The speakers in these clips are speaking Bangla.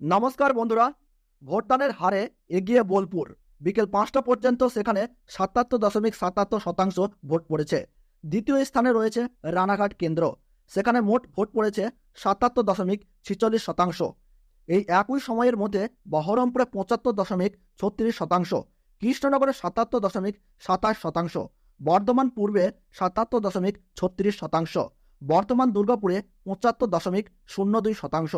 নমস্কার বন্ধুরা, ভোটদানের হারে এগিয়ে বোলপুর। বিকেল পাঁচটা পর্যন্ত সেখানে সাতাত্তর দশমিক সাতাত্তর শতাংশ ভোট পড়েছে। দ্বিতীয় স্থানে রয়েছে রানাঘাট কেন্দ্র। সেখানে মোট ভোট পড়েছে সাতাত্তর দশমিক ছিচল্লিশ শতাংশ। এই একই সময়ের মধ্যে বহরমপুরে পঁচাত্তর দশমিক ছত্রিশ শতাংশ, কৃষ্ণনগরে সাতাত্তর দশমিক সাতাশ শতাংশ, বর্ধমান পূর্বে সাতাত্তর দশমিক ছত্রিশ শতাংশ বর্তমান দুর্গাপুরে পঁচাত্তর দশমিক শূন্য দুই শতাংশ,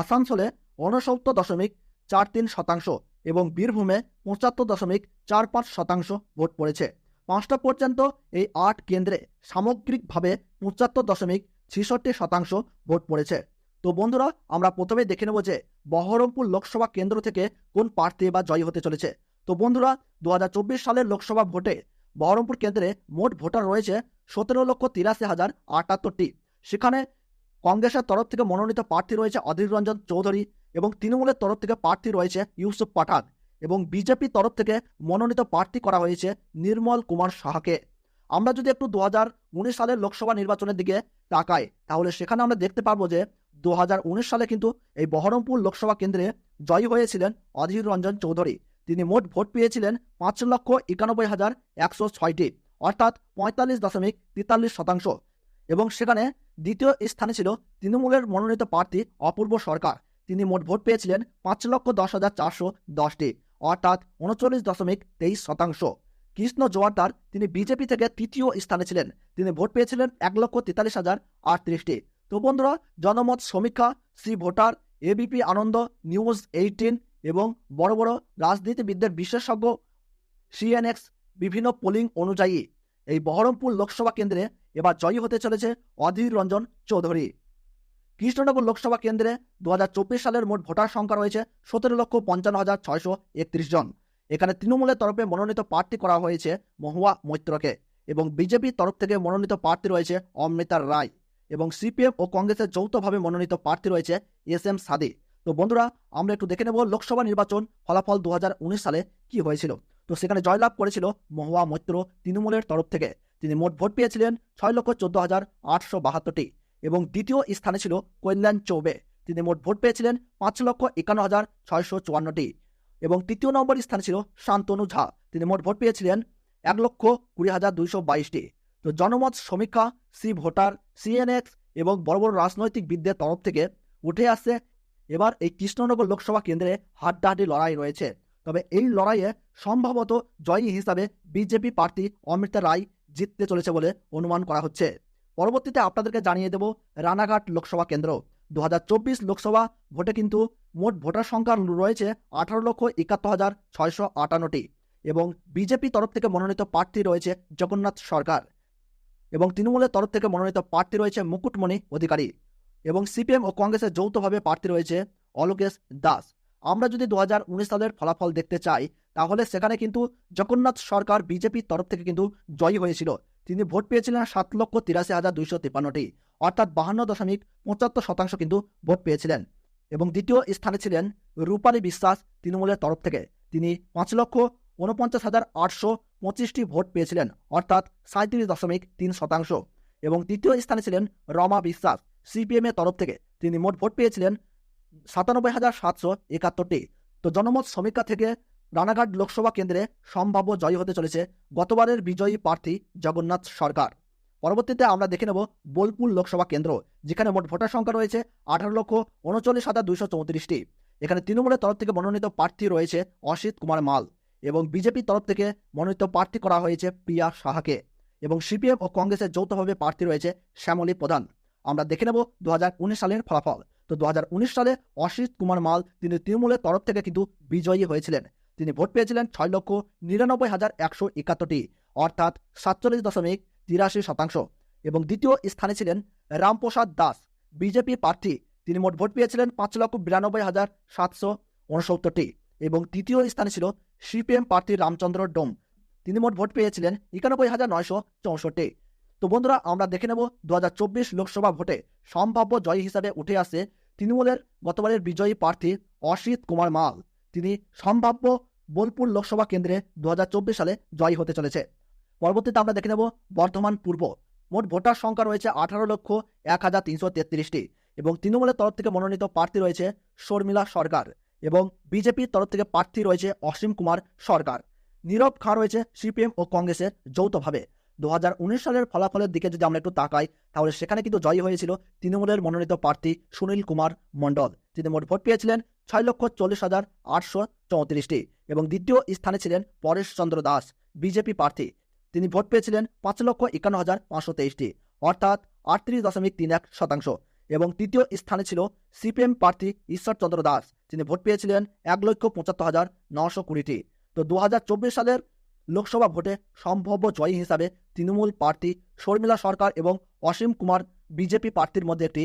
আসানসোলে ঊনসত্তর দশমিক চার তিন শতাংশ এবং বীরভূমে পঁচাত্তর দশমিক চার পাঁচ শতাংশ ভোট পড়েছে। পাঁচটা পর্যন্ত এই আট কেন্দ্রে সামগ্রিকভাবে পঁচাত্তর দশমিক ছিষট্টি শতাংশ ভোট পড়েছে। তো বন্ধুরা, আমরা প্রথমে দেখে নেব যে বহরমপুর লোকসভা কেন্দ্র থেকে কোন প্রার্থী বা জয়ী হতে চলেছে। তো বন্ধুরা দু হাজার চব্বিশ সালের লোকসভা ভোটে বহরমপুর কেন্দ্রে মোট ভোটার রয়েছে সতেরো লক্ষ তিরাশি হাজার আটাত্তরটি। সেখানে কংগ্রেসের তরফ থেকে মনোনীত প্রার্থী রয়েছে অধীর রঞ্জন চৌধুরী এবং তৃণমূলের তরফ থেকে প্রার্থী রয়েছে ইউসুফ পাঠান এবং বিজেপির তরফ থেকে মনোনীত প্রার্থী করা হয়েছে নির্মল কুমার সাহাকে। আমরা যদি একটু দু সালের লোকসভা নির্বাচনের দিকে তাকাই, তাহলে সেখানে আমরা দেখতে পারব যে দু হাজার উনিশ সালে কিন্তু এই বহরমপুর লোকসভা কেন্দ্রে জয়ী হয়েছিলেন অধীর রঞ্জন চৌধুরী। তিনি মোট ভোট পেয়েছিলেন পাঁচ লক্ষ একানব্বই হাজার একশো ছয়টি, অর্থাৎ পঁয়তাল্লিশ দশমিক তেতাল্লিশ শতাংশ। এবং সেখানে দ্বিতীয় স্থানে ছিল তৃণমূলের মনোনীত প্রার্থী অপূর্ব সরকার। তিনি মোট ভোট পেয়েছিলেন পাঁচ লক্ষ দশ হাজার চারশো দশটি, অর্থাৎ উনচল্লিশ দশমিক তেইশ শতাংশ। কৃষ্ণ জোয়ারদার তিনি বিজেপি থেকে তৃতীয় স্থানে ছিলেন। তিনি ভোট পেয়েছিলেন এক লক্ষ তেতাল্লিশ হাজার আটত্রিশটি। তো বন্ধুরা, জনমত সমীক্ষা C voter ABP Ananda, news eighteen এবং বড় বড় রাজনীতিবিদদের বিশেষজ্ঞ সিএনএক্স বিভিন্ন পোলিং অনুযায়ী। এই বহরমপুর লোকসভা কেন্দ্রে এবার জয়ী হতে চলেছে অধীর রঞ্জন চৌধুরী। কৃষ্ণনগর লোকসভা কেন্দ্রে দু হাজার চব্বিশ সালের মোট ভোটার সংখ্যা রয়েছে সতেরো লক্ষ পঞ্চান্ন হাজার ছয়শো একত্রিশ জন। এখানে তৃণমূলের তরফে মনোনীত প্রার্থী করা হয়েছে মহুয়া মৈত্রকে এবং বিজেপির তরফ থেকে মনোনীত প্রার্থী রয়েছে অমৃতা রায় এবং সিপিএম ও কংগ্রেসের যৌথভাবে মনোনীত প্রার্থী রয়েছে এস এম সাদি তো বন্ধুরা, আমরা একটু দেখে নেব লোকসভা নির্বাচন ফলাফল দু হাজার উনিশ সালে কি হয়েছিল। তো সেখানে জয়লাভ করেছিল মহুয়া মৈত্র তৃণমূলের তরফ থেকে। তিনি মোট ভোট পেয়েছিলেন ছয় লক্ষ চোদ্দ হাজার আটশো বাহাত্তরটি। এবং দ্বিতীয় স্থানে ছিল কল্যাণ চৌবে তিনি মোট ভোট পেয়েছিলেন পাঁচ লক্ষ একান্ন হাজার ছয়শো চুয়ান্নটি। এবং তৃতীয় নম্বর স্থানে ছিল শান্তনু ঝা, তিনি মোট ভোট পেয়েছিলেন এক লক্ষ কুড়ি হাজার দুইশো বাইশটি। তো জনমত সমীক্ষা, সি ভোটার, সিএনএক্স এবং বড় বড় রাজনৈতিক বিদদের তরফ থেকে উঠে আসছে এবার এই কৃষ্ণনগর লোকসভা কেন্দ্রে হাড্ডাহাড্ডি লড়াই রয়েছে। তবে এই লড়াইয়ে সম্ভবত জয়ী হিসাবে বিজেপি প্রার্থী অমৃতা রায় জিততে চলেছে বলে অনুমান করা হচ্ছে। পরবর্তীতে আপনাদেরকে জানিয়ে দেব রানাঘাট লোকসভা কেন্দ্র। দু হাজার চব্বিশ লোকসভা ভোটে কিন্তু মোট ভোটার সংখ্যা রয়েছে আঠারো লক্ষ একাত্তর হাজার ছয়শো আটান্নটি এবং বিজেপি তরফ থেকে মনোনীত প্রার্থী রয়েছে জগন্নাথ সরকার এবং তৃণমূলের তরফ থেকে মনোনীত প্রার্থী রয়েছে মুকুটমণি অধিকারী এবং সিপিএম ও কংগ্রেসের যৌথভাবে প্রার্থী রয়েছে অলোকেশ দাস। আমরা যদি দু হাজার উনিশ সালের ফলাফল দেখতে চাই, তাহলে সেখানে কিন্তু জগন্নাথ সরকার বিজেপির তরফ থেকে কিন্তু জয়ী হয়েছিল। তিনি ভোট পেয়েছিলেন সাত লক্ষ তিরাশি হাজার দুইশো তিপ্পান্নটি, অর্থাৎ বাহান্ন দশমিক পঁচাত্তর শতাংশ কিন্তু ভোট পেয়েছিলেন। এবং দ্বিতীয় স্থানে ছিলেন রূপালী বিশ্বাস তৃণমূলের তরফ থেকে। তিনি পাঁচ লক্ষ উনপঞ্চাশ হাজার আটশো পঁচিশটি ভোট পেয়েছিলেন, অর্থাৎ সাঁত্রিশ দশমিক তিন শতাংশ। এবং তৃতীয় স্থানে ছিলেন রমা বিশ্বাস সিপিএমের তরফ থেকে। তিনি মোট ভোট পেয়েছিলেন সাতানব্বই হাজার সাতশো একাত্তরটি। তো জনমত সমীক্ষা থেকে রানাঘাট লোকসভা কেন্দ্রে সম্ভাব্য জয়ী হতে চলেছে গতবারের বিজয়ী প্রার্থী জগন্নাথ সরকার। পরবর্তীতে আমরা দেখে নেব বোলপুর লোকসভা কেন্দ্র, যেখানে মোট ভোটার সংখ্যা রয়েছে আঠারো লক্ষ উনচল্লিশ হাজার দুইশো চৌত্রিশটি। এখানে তৃণমূলের তরফ থেকে মনোনীত প্রার্থী রয়েছে অসিত কুমার মাল এবং বিজেপির তরফ থেকে মনোনীত প্রার্থী করা হয়েছে প্রিয়া সাহাকে এবং সিপিএম ও কংগ্রেসের যৌথভাবে প্রার্থী রয়েছে শ্যামলী প্রধান। আমরা দেখে নেব দু হাজার উনিশ সালের ফলাফল। তো দু হাজার উনিশ সালে অসিত কুমার মাল তিনি তৃণমূলের তরফ থেকে কিন্তু বিজয়ী হয়েছিলেন। তিনি ভোট পেয়েছিলেন ছয় লক্ষ নিরানব্বই হাজার একশো একাত্তরটি, অর্থাৎ সাতচল্লিশ দশমিক তিরাশি শতাংশ। এবং দ্বিতীয় স্থানে ছিলেন রামপ্রসাদ দাস, বিজেপি প্রার্থী। তিনি মোট ভোট পেয়েছিলেন পাঁচ লক্ষ বিরানব্বই হাজার সাতশো উনসত্তরটি এবং তৃতীয় স্থানে ছিল সিপিএম প্রার্থী রামচন্দ্র ডোম। তিনি মোট ভোট পেয়েছিলেন একানব্বই হাজার নয়শো চৌষট্টি। তো বন্ধুরা, আমরা দেখে নেব দু হাজার চব্বিশ লোকসভা ভোটে সম্ভাব্য জয়ী হিসাবে উঠে আসে তৃণমূলের গতবারের বিজয়ী প্রার্থী অসিত কুমার মাল। তিনি সম্ভাব্য বোলপুর লোকসভা কেন্দ্রে দু হাজার চব্বিশ সালে জয়ী হতে চলেছে। পরবর্তীতে আমরা দেখে নেব বর্ধমান পূর্ব। মোট ভোটার সংখ্যা রয়েছে আঠারো লক্ষ এক হাজার তিনশো তেত্রিশটি এবং তৃণমূলের তরফ থেকে মনোনীত প্রার্থী রয়েছে শর্মিলা সরকার এবং বিজেপির তরফ থেকে প্রার্থী রয়েছে অসীম কুমার সরকার। নীরব খাঁ রয়েছে সিপিএম ও কংগ্রেসের যৌথভাবে। দু হাজার উনিশ সালের ফলাফলের দিকে যদি আমরা একটু তাকাই, তাহলে সেখানে কিন্তু জয়ী হয়েছিল তৃণমূলের মনোনীত প্রার্থী সুনীল কুমার মণ্ডল। তিনি মোট ভোট পেয়েছিলেন ছয় লক্ষ চল্লিশ হাজার আটশো চৌত্রিশটি এবং দ্বিতীয় স্থানে ছিলেন পরেশ চন্দ্র দাস, বিজেপি প্রার্থী। তিনি ভোট পেয়েছিলেন পাঁচ লক্ষ একান্ন হাজার পাঁচশো তেইশটি, অর্থাৎ আটত্রিশ দশমিক তিন এক শতাংশ। এবং তৃতীয় স্থানে ছিল সিপিএম প্রার্থী ঈশ্বরচন্দ্র দাস, তিনি ভোট পেয়েছিলেন এক লক্ষ পঁচাত্তর হাজার নশো কুড়িটি। তো দু হাজার চব্বিশ সালের লোকসভা ভোটে সম্ভাব্য জয়ী হিসাবে তৃণমূল প্রার্থী শর্মিলা সরকার এবং অসীম কুমার বিজেপি প্রার্থীর মধ্যে একটি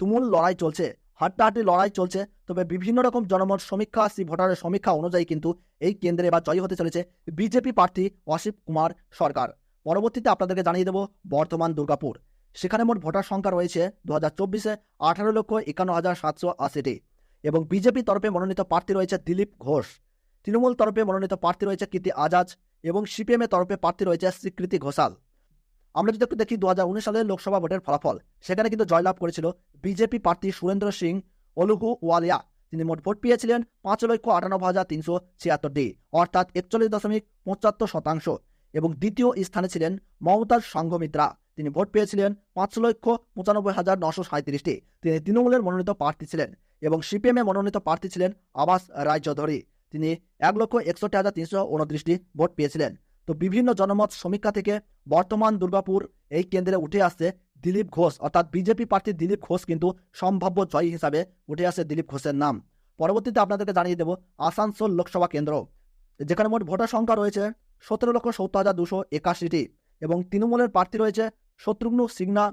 তুমুল লড়াই চলছে। হাড্ডাহাড্ডি লড়াই চলছে, তবে বিভিন্ন রকম জনমত সমীক্ষা সি ভোটারের সমীক্ষা অনুযায়ী কিন্তু এই কেন্দ্রে এবার জয়ী হতে চলেছে বিজেপি প্রার্থী অসীম কুমার সরকার। পরবর্তীতে আপনাদেরকে জানিয়ে দেব বর্তমান দুর্গাপুর। সেখানে মোট ভোটার সংখ্যা রয়েছে দু হাজার চব্বিশে আঠারো লক্ষ একান্ন হাজার সাতশো আশিটি এবং বিজেপি তরফে মনোনীত প্রার্থী রয়েছে দিলীপ ঘোষ। তৃণমূল তরফে মনোনীত প্রার্থী রয়েছে কীর্তি আজাজ এবং সিপিএম এর তরফে প্রার্থী রয়েছে স্বীকৃতি ঘোষাল। আমরা যদি একটু দেখি দু হাজার উনিশ সালের লোকসভা ভোটের ফলাফল, সেখানে কিন্তু জয়লাভ করেছিল বিজেপি প্রার্থী সুরেন্দ্র সিং অলুহু ওয়ালিয়া। তিনি মোট ভোট পেয়েছিলেন পাঁচ লক্ষ আটানব্বই হাজার তিনশো ছিয়াত্তরটি অর্থাৎ একচল্লিশ দশমিক পঁচাত্তর শতাংশ। এবং দ্বিতীয় স্থানে ছিলেন মমতাজ সংঘমিত্রা। তিনি ভোট পেয়েছিলেন পাঁচ লক্ষ পঁচানব্বই হাজার নশো সাঁত্রিশটি তিনি তৃণমূলের মনোনীত প্রার্থী ছিলেন এবং সিপিএম মনোনীত প্রার্থী ছিলেন আবাস রায়চৌধুরী। তিনি এক লক্ষ একষট্টি হাজার তিনশো উনত্রিশটি ভোট পেয়েছিলেন। তো বিভিন্ন জনমত সমীক্ষা থেকে বর্তমান দুর্গাপুর এই কেন্দ্রে উঠে আসছে দিলীপ ঘোষ। অর্থাৎ বিজেপি প্রার্থী দিলীপ ঘোষ কিন্তু সম্ভাব্য জয়ী হিসাবে উঠে আসে দিলীপ ঘোষের নাম। পরবর্তীতে আপনাদেরকে জানিয়ে দেব, আসানসোল লোকসভা কেন্দ্র। যেখানে মোট ভোটার সংখ্যা রয়েছে সতেরো লক্ষ সত্তর হাজার দুশো একাশিটি এবং তৃণমূলের প্রার্থী রয়েছে শত্রুঘ্ন সিংনা,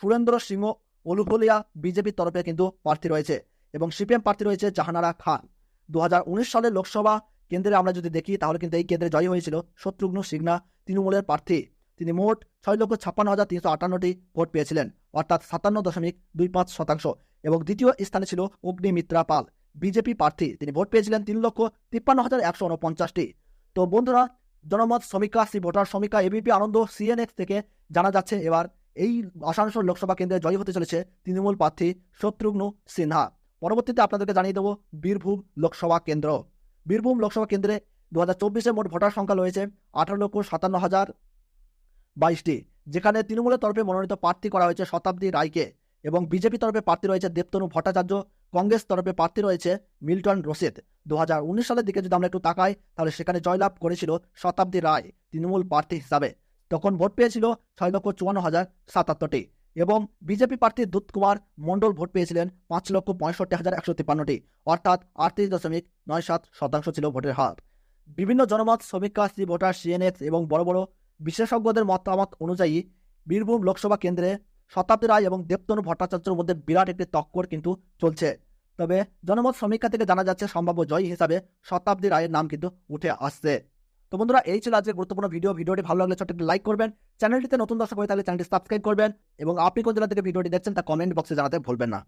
সুরেন্দ্র সিংহ অলুফলিয়া বিজেপির তরফে কিন্তু প্রার্থী রয়েছে এবং সিপিএম প্রার্থী রয়েছে জাহানারা খান। দু হাজার উনিশ সালের লোকসভা কেন্দ্রে আমরা যদি দেখি তাহলে কিন্তু এই কেন্দ্রে জয়ী হয়েছিল শত্রুঘ্ন সিংনা, তৃণমূলের প্রার্থী। তিনি মোট ছয় লক্ষ ছাপ্পান্ন হাজার তিনশো আটান্নটি ভোট পেয়েছিলেন, অর্থাৎ সাতান্ন দশমিক দুই পাঁচ শতাংশ। এবং দ্বিতীয় স্থানে ছিল অগ্নিমিত্রা পাল। বিজেপি প্রার্থী, তিনি ভোট পেয়েছিলেন তিন লক্ষ তিপ্পান্ন হাজার একশো উনপঞ্চাশটি তো বন্ধুরা, জনমত সমীক্ষা, শ্রী ভোটার সমীক্ষা, এবিপি আনন্দ সিএনএক্স থেকে জানা যাচ্ছে এবার এই আসানসোল লোকসভা কেন্দ্রে জয়ী হতে চলেছে তৃণমূল প্রার্থী শত্রুঘ্ন সিনহা। পরবর্তীতে আপনাদেরকে জানিয়ে দেবো বীরভূম লোকসভা কেন্দ্র। বীরভূম লোকসভা কেন্দ্রে দু হাজার চব্বিশে মোট ভোটার সংখ্যা রয়েছে আঠারো লক্ষ সাতান্ন হাজার বাইশটি, যেখানে তৃণমূলের তরফে মনোনীত প্রার্থী করা হয়েছে শতাব্দী রায়কে এবং বিজেপি তরফে প্রার্থী রয়েছে দেবতনু ভট্টাচার্য, কংগ্রেস তরফে প্রার্থী রয়েছে মিল্টন রশিদ। দু সালের দিকে যদি আমরা একটু তাকাই, তাহলে সেখানে জয়লাভ করেছিল শতাব্দী রায়, তৃণমূল প্রার্থী হিসাবে। তখন ভোট পেয়েছিল ছয় লক্ষ চুয়ান্ন হাজার সাতাত্তরটি এবং বিজেপি প্রার্থী দুধ কুমার মণ্ডল ভোট পেয়েছিলেন পাঁচ লক্ষ পঁয়ষট্টি হাজার একশো তিপ্পান্নটি, অর্থাৎ আটত্রিশ দশমিক নয় সাত শতাংশ ছিল ভোটের হার। বিভিন্ন জনমত সমীক্ষা শ্রী ভোটার সিএনএক্স এবং বড় বড় বিশেষজ্ঞদের মতামত অনুযায়ী বীরভূম লোকসভা কেন্দ্রে শতাব্দী রায় এবং দেবতনু ভট্টাচার্যের মধ্যে বিরাট একটি তক্কর কিন্তু চলছে। তবে জনমত সমীক্ষা থেকে জানা যাচ্ছে, সম্ভাব্য জয়ী হিসাবে শতাব্দী রায়ের নাম কিন্তু উঠে আসছে। তো বন্ধুরা, এই ছিল আজকে গুরুত্বপূর্ণ ভিডিও। ভিডিওটি ভালো লাগলে ছোট্ট একটি লাইক করবেন, চ্যানেলটিতে নতুন দর্শক হয়ে থাকলে চ্যানেলটি সাবস্ক্রাইব করবেন এবং আপনি কোন জেলা থেকে ভিডিওটি দেখছেন তা কমেন্ট বক্সে জানাতে ভুলবেন না।